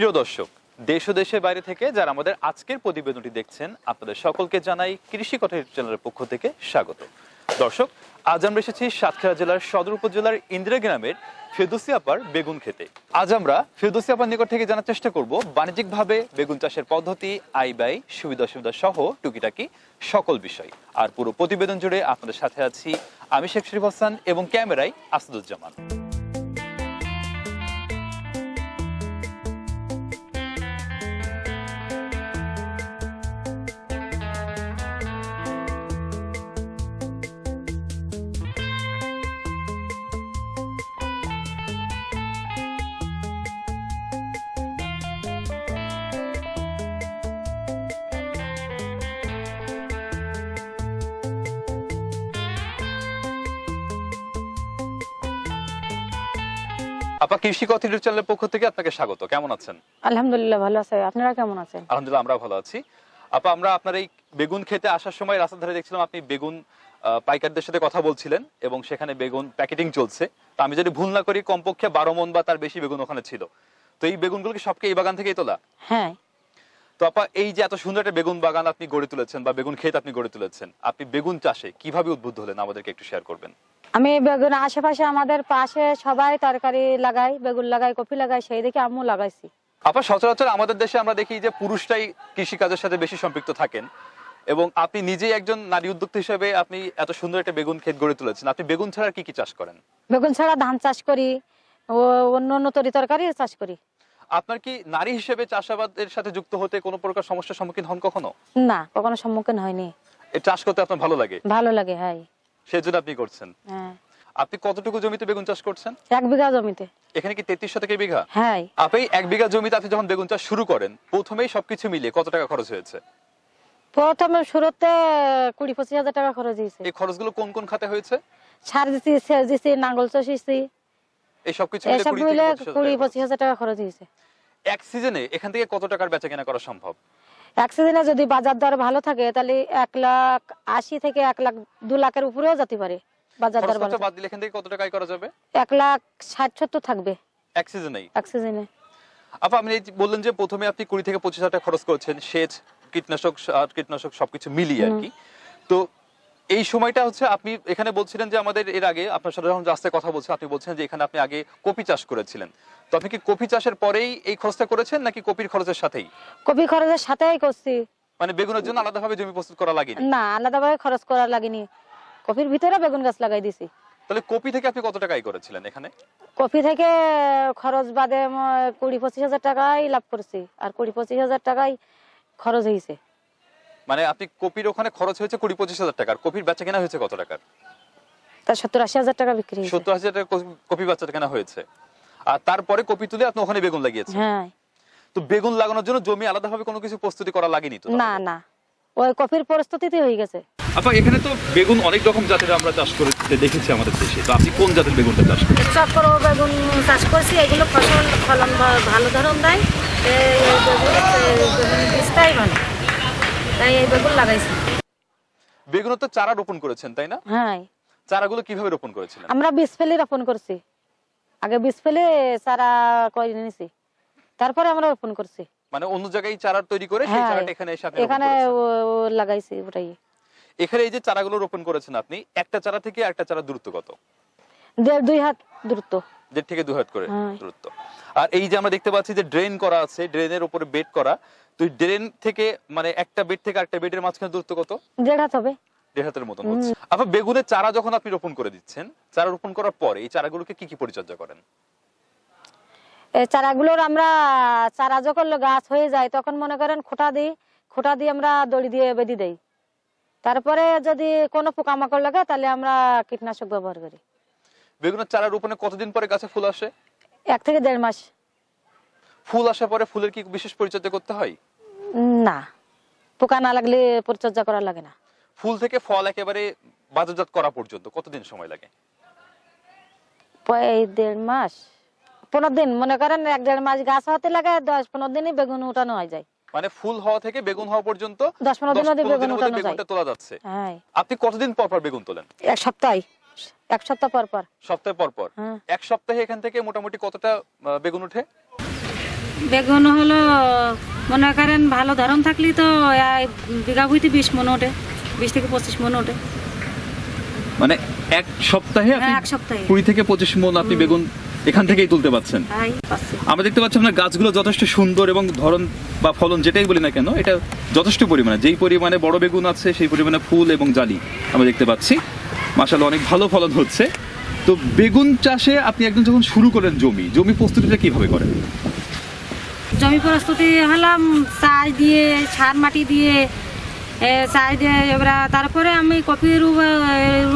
প্রিয় দর্শক, দেশ দেশের বাইরে থেকে যারা আমাদের আজকের প্রতিবেদনটি দেখছেন, আপনাদের সকলকে জানাই কৃষি কথা চ্যানেলের পক্ষ থেকে স্বাগত। দর্শক, আজ আমরা এসেছি সাতক্ষীরা জেলার সদর উপজেলার ইন্দিরা গ্রামের ফেদুসি আপার বেগুন খেতে। আজ আমরা ফেদুসি আপার নিকট থেকে জানার চেষ্টা করব বাণিজ্যিকভাবে বেগুন চাষের পদ্ধতি আই ব্যয়, সুবিধা অসুবিধা সহ টুকিটাকি সকল বিষয়। আর পুরো প্রতিবেদন জুড়ে আপনাদের সাথে আছি আমি শেখ শরীফ হাসান এবং ক্যামেরায় আসাদুজ্জামান। আপা কৃষি কথা ইউটিউব চ্যানেলের পক্ষ থেকে আপনাকে স্বাগত। কেমন আছেন? আলহামদুলিল্লাহ ভালো আছে। আপনারা কেমন আছেন? আলহামদুলিল্লাহ আমরা ভালো আছি। আপা আমরা আপনার এই বেগুন খেতে আসার সময় রাস্তার ধারে দেখছিলাম আপনি বেগুন পাইকারদের সাথে কথা বলছিলেন এবং সেখানে বেগুন প্যাকেটিং চলছে। তো আমি যদি ভুল না করি কমপক্ষে বারো মন বা তার বেশি বেগুন ওখানে ছিল। তো এই বেগুনগুলো কি সবকে এই বাগান থেকেই তোলা? হ্যাঁ। তো আপা এই যে এত সুন্দর একটা বেগুন বাগান আপনি গড়ে তুলেছেন বা বেগুন ক্ষেত আপনি গড়ে তুলেছেন আপনি বেগুন চাষে কীভাবে উদ্বুদ্ধ হলেন? আমাদেরকে একটু শেয়ার করবেন। আমি বেগুন আশেপাশে আমাদের পাশে সবাই তরকারি লাগাই বেগুন লাগাই কপি লাগাই সেই দেখে আম্মু লাগাইছি। আপা সচরাচর আমাদের দেশে আমরা দেখি যে পুরুষরাই কৃষি কাজের সাথে বেশি সম্পৃক্ত থাকেন এবং আপনি নিজেই একজন নারী উদ্যোক্তা হিসেবে আপনি এত সুন্দর একটা বেগুন ক্ষেত গড়ে তুলেছেন। আপনি বেগুন ছাড়া কি কি চাষ করেন? বেগুন ছাড়া ধান চাষ করি ও অন্য অন্য তরি তরকারি চাষ করি। আপনার কি নারী হিসেবে চাষাবাদের সাথে যুক্ত হতে কোনো প্রকার সমস্যার সম্মুখীন হন কখনো? না কখনো সম্মুখীন হয়নি। চাষ করতে আপনার ভালো লাগে? ভালো লাগে হ্যাঁ। সেই জন্য আপনি করছেন। হ্যাঁ। আপনি কতটুকু জমিতে বেগুন চাষ করছেন? এক বিঘা জমিতে। এখানে কি তেত্রিশ শতকে বিঘা? হ্যাঁ। আপনি এক বিঘা জমিতে আপনি যখন বেগুন চাষ শুরু করেন প্রথমেই সবকিছু মিলিয়ে কত টাকা খরচ হয়েছে? প্রথমে শুরুতে কুড়ি পঁচিশ হাজার টাকা খরচ হয়েছে। এই খরচগুলো কোন কোন খাতে হয়েছে? সার দিছি সেচ দিছি নাঙ্গল চষিছি এই সবকিছু মিলে কুড়ি পঁচিশ হাজার টাকা খরচ হয়েছে। এক সিজনে এখান থেকে কত টাকার বেচা কেনা করা সম্ভব? এক সিজনে যদি বাজার দর ভালো থাকে তাহলে এক লাখ আশি থেকে এক লাখ দু লাখের উপরেও যেতে পারে বাজার দর ভালো বাদ দিলে এখান থেকে কত টাকা আয় করা যাবে? এক লাখ ষাট সত্তর থাকবে। এক সিজনেই এক সিজনে আপা আপনি বললেন যে প্রথমে আপনি কুড়ি থেকে পঁচিশ হাজার টাকা খরচ করেছেন সেচ কীটনাশক কীটনাশক সবকিছু মিলিয়ে আর কি। তো এই সময়টা হচ্ছে আপনি এখানে বলছিলেন যে আমাদের এর আগে আপনার সাথে যখন রাস্তায় কথা বলছেন আপনি বলছেন যে এখানে আপনি আগে কপি চাষ করেছিলেন। তো আপনি কি কপি চাষের পরেই এই খরচটা করেছেন নাকি কপির খরচের সাথেই? কপি খরচের সাথেই করছি। মানে বেগুনের জন্য আলাদাভাবে জমি প্রস্তুত করা লাগেনি? না আলাদাভাবে খরচ করা লাগেনি। কপির ভিতরে বেগুন গাছ লাগাই দিছি। তাহলে কপি থেকে আপনি কত টাকা আয় করেছিলেন এখানে? কপি থেকে খরচ বাদে কুড়ি পঁচিশ হাজার টাকাই লাভ করছি। আর কুড়ি পঁচিশ হাজার টাকাই খরচ হয়েছে মানে আপনি কপির ওখানে খরচ হয়েছে কুড়ি পঁচিশ হাজার টাকার। কপির বেচা কেনা হয়েছে কত টাকার? তার সত্তর আশি হাজার টাকা বিক্রি সত্তর হাজার টাকা কপি- কপি কেনা হয়েছে। আর তারপরে কপি তুলে আপনি ওখানে বেগুন লাগিয়েছেন। হ্যাঁ। তো বেগুন লাগানোর জন্য জমি আলাদাভাবে কোনো কিছু প্রস্তুতি করা লাগেনি তো না না। ওই কপির প্রস্তুতিতে হয়ে গেছে। আপা এখানে তো বেগুন অনেক রকম জাতের আমরা চাষ করে দেখেছি আমাদের দেশে। তো আপনি কোন জাতের বেগুনটা চাষ করেন চক্র বেগুন চাষ করছি এগুলো ফসল ফলন ভালো ধরন দেয়। বেগুন বীজটাই ভালো। তাই এই বেগুন লাগাইছি। বেগুন তো চারা রোপণ করেছেন তাই না? হ্যাঁ। চারাগুলো কীভাবে রোপণ করেছিলেন? আমরা বীজ ফেলে রোপণ করছি। আগে বীজ ফেলে চারা করে নিয়েছি তারপরে আমরা রোপণ করছি। মানে অন্য জায়গায় চারা তৈরি করে সেই হ্যাঁ চারাটা এখানে এসে আপনি এখানে লাগাইছি ওটাই। এখানে এই যে চারাগুলো রোপণ করেছেন আপনি একটা চারা থেকে একটা চারা দূরত্ব কত? দেড় দুই হাত দূরত্ব। দেড় থেকে দু হাত করে হ্যাঁ। দূরত্ব। আর এই যে আমরা দেখতে পাচ্ছি যে ড্রেন করা আছে ড্রেনের উপরে বেড করা তো ড্রেন থেকে মানে একটা বেড থেকে আরেকটা বেডের মাঝখানে দূরত্ব কত? দেড় হাত হবে। দেড় হাতের মতন হচ্ছে। আপনার বেগুনের চারা যখন আপনি রোপণ করে দিচ্ছেন চারা রোপণ করার পরে এই চারাগুলোকে কি কি পরিচর্যা করেন? চারাগুলোর আমরা চারা যখন গাছ হয়ে যায় তখন মনে করেন খোটা দিই খোটা দিয়ে আমরা দড়ি দিয়ে বেঁধে দেই। তারপরে যদি কোনো পোকামাকড় লাগে তাহলে আমরা কীটনাশক ব্যবহার করি। বেগুনের চারা রোপণে কতদিন পরে গাছে ফুল আসে? এক থেকে দেড় মাস। ফুল আসার পরে ফুলের কি বিশেষ পরিচর্যা করতে হয়? না। পোকা না লাগলে পরিচর্যা করা লাগে না। ফুল থেকে ফল একেবারে বাজারজাত করা পর্যন্ত কতদিন সময় লাগে? দেড় মাস। পনেরো দিন। মনে করেন এক দেড় মাস গাছ হতে লাগে দশ পনেরো দিনই বেগুন উঠানো হয়ে যায়। মানে ফুল হওয়া থেকে বেগুন হওয়া পর্যন্ত দশ পনেরো দিন বেগুন উঠানো যায়। তোলা যাচ্ছে। হ্যাঁ। আপনি কতদিন পর পর বেগুন তোলেন? এক সপ্তাহ। এক সপ্তাহ পর পর। সপ্তাহে পর পর? হ্যাঁ। এক সপ্তাহে এখান থেকে মোটামুটি কতটা বেগুন উঠে বেগুন হলো মনে করেন ভালো ধরন থাকলে তো বিঘা বিশ মন ওঠে বিশ থেকে পঁচিশ মন ওঠে। মানে এক সপ্তাহে হ্যাঁ, এক সপ্তাহে। কুড়ি থেকে পঁচিশ মন আপনি বেগুন এখান থেকেই তুলতে পাচ্ছেন আমরা দেখতে পাচ্ছি আপনার গাছগুলো যথেষ্ট সুন্দর এবং ধরন বা ফলন যেটাই বলি না কেন এটা যথেষ্ট পরিমাণে। যেই পরিমাণে বড় বেগুন আছে সেই পরিমাণে ফুল এবং জালি আমরা দেখতে পাচ্ছি। মাসাল্লাহ অনেক ভালো ফলন হচ্ছে। তো বেগুন চাষে আপনি একদম যখন শুরু করেন জমি জমি প্রস্তুতিটা কীভাবে করেন? জমি প্রস্তুতি হলাম চাষ দিয়ে সার মাটি দিয়ে চাষ দিয়ে এবার তারপরে আমি কপি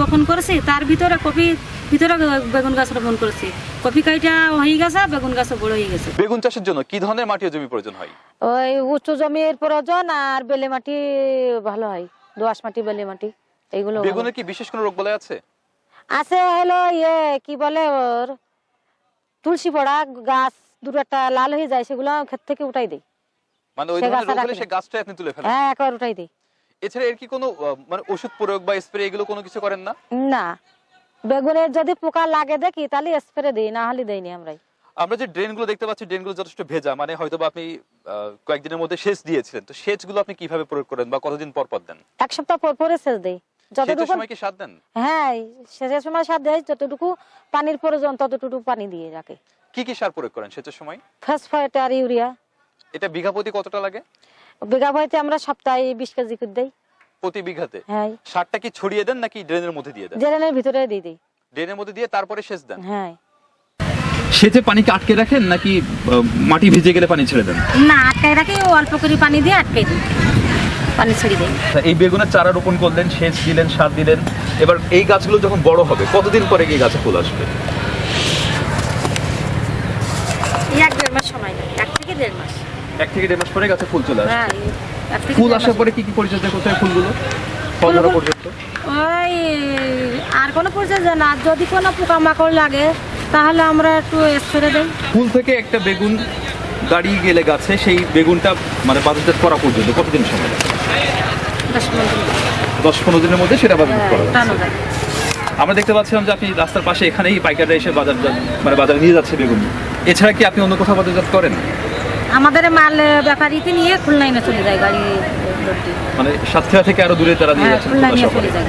রোপণ করেছি তার ভিতরে কপি ভিতরে বেগুন গাছ রোপণ করেছি। কপি কাইটা হয়ে গেছে বেগুন গাছও বড় হয়ে গেছে। বেগুন চাষের জন্য কি ধরনের মাটি ও জমি প্রয়োজন হয়? ওই উচ্চ জমির প্রয়োজন আর বেলে মাটি ভালো হয় দোআঁশ মাটি বেলে মাটি। এইগুলো ভালো। বেগুনের কি বিশেষ কোনো রোগ বলে আছে? আছে হলো ইয়ে কি বলে ওর? তুলসী পড়া গাছ দুটো একটা লাল হয়ে যায় সেগুলো ক্ষেত থেকে উঠাই দেই। মানে ওই ধরনের রোগ হলে রাখে সে গাছটাই আপনি তুলে ফেলেন? হ্যাঁ একবার উঠাই দেই। এছাড়া এর কি কোনো মানে ওষুধ প্রয়োগ বা স্প্রে এগুলো কোনো কিছু করেন না? না। বেগুনের যদি পোকা লাগে দেখি তাহলে স্প্রে দিই না হলে দেইনি আমরাই। আমরা যে ড্রেনগুলো দেখতে পাচ্ছি ড্রেনগুলো যথেষ্ট ভেজা মানে হয়তো বা আপনি কয়েকদিনের মধ্যে সেচ দিয়েছিলেন। তো সেচগুলো আপনি কীভাবে প্রয়োগ করেন বা কতদিন পর পর দেন? এক সপ্তাহ পর পরে সেচ দিই। যতটুকু সময় কি সার দেন? হ্যাঁ সেচের সময় সার দেয় যতটুকু পানির প্রয়োজন ততটুকু পানি দিয়ে রাখে। কি কি সার প্রয়োগ করেন সেচের সময়? ফসফেট আর ইউরিয়া এটা বিঘা প্রতি কতটা লাগে? বিঘা আমরা সপ্তাহে বিশ কেজি করে দেই। প্রতি বিঘাতে? হ্যাঁ। সারটা কি ছড়িয়ে দেন নাকি ড্রেনের মধ্যে দিয়ে দেন? ভিতরে দিয়ে দিই। ড্রেনের মধ্যে দিয়ে তারপরে সেচ দেন? হ্যাঁ। সেচে পানিকে আটকে রাখেন নাকি মাটি ভিজে গেলে পানি ছেড়ে দেন? না আটকাই রাখি অল্প করে পানি দিয়ে আটকাই দিই পানি ছেড়ে দিই এই বেগুনের চারা রোপণ করলেন সেচ দিলেন সার দিলেন। এবার এই গাছগুলো যখন বড় হবে কতদিন পরে এই গাছে ফুল আসবে? এক দেড় মাস সময় লাগে এক থেকে দেড় মাস। এক থেকে দেড় মাস পরে গাছে ফুল চলে আসবে? হ্যাঁ ফুল আসার পরে কি কি পরিচর্যা করতে হয় ফুলগুলো? ফল ধরা পর্যন্ত? ওই আর কোনো পরিচর্যা না যদি কোনো পোকামাকড় লাগে তাহলে আমরা একটু স্প্রে দিই। ফুল থেকে একটা বেগুন দাঁড়িয়ে গেলে গাছে সেই বেগুনটা মানে বাজারজাত করা পর্যন্ত কতদিন সময়? লাগে দশ পনেরো দিনের মধ্যে সেটা বাজারজাত করা হ্যাঁ, যাচ্ছে যায়। আমরা দেখতে পাচ্ছিলাম যে আপনি রাস্তার পাশে এখানেই পাইকাররা এসে বাজার মানে বাজারে নিয়ে যাচ্ছে বেগুন। এছাড়া কি আপনি অন্য কোথাও বাজারজাত করেন? আমাদের মাল ব্যাপারীতে নিয়ে খুলনায় নিয়ে চলে যায় গাড়ি মানে সাতক্ষীরা থেকে আরও দূরে তারা নিয়ে হ্যাঁ যাচ্ছেন খুলনায় খুলনা নিয়ে শহরে। চলে যায়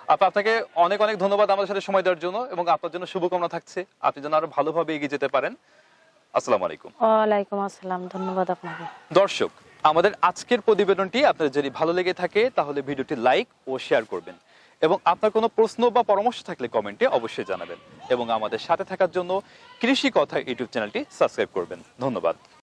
আপা আপনাকে অনেক অনেক ধন্যবাদ আমাদের সাথে সময় দেওয়ার জন্য এবং আপনার জন্য শুভকামনা থাকছে। আপনি যেন আরও ভালোভাবে এগিয়ে যেতে পারেন। আসসালামু আলাইকুম। ওয়ালাইকুম আসসালাম ধন্যবাদ আপনাকে। দর্শক আমাদের আজকের প্রতিবেদনটি আপনার যদি ভালো লেগে থাকে তাহলে ভিডিওটি লাইক ও শেয়ার করবেন। এবং আপনার কোনো প্রশ্ন বা পরামর্শ থাকলে কমেন্টে অবশ্যই জানাবেন। এবং আমাদের সাথে থাকার জন্য কৃষি কথা ইউটিউব চ্যানেলটি সাবস্ক্রাইব করবেন। ধন্যবাদ।